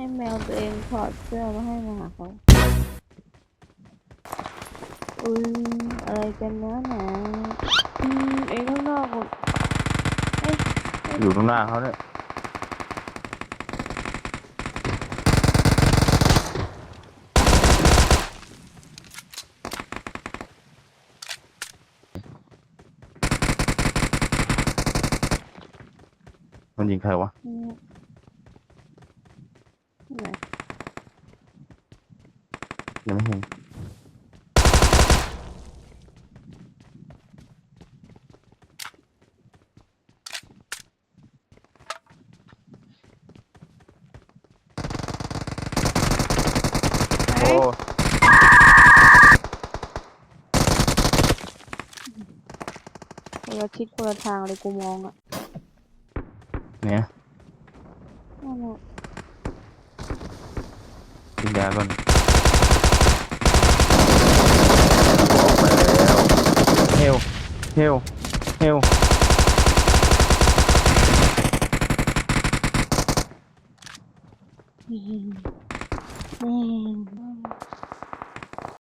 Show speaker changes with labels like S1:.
S1: ให้แมวตัวเองถอดเสื้อมาให้มาหาเขาอุ้ยอะไรกันนะหนาอืมเองข้างนอกผมเอ้ย
S2: อยู่ตรงหน้าเขาเนี่ยมันยิงใครวะ
S1: อืม ไหน
S2: ยังไม่เห็นโอ้
S1: คนละทิศคนละทางเลยกูมองอะ
S2: เนี่ย
S1: นั่นแหละ
S2: กินยาก่อนเฮลเฮลเฮล
S1: อืมอืม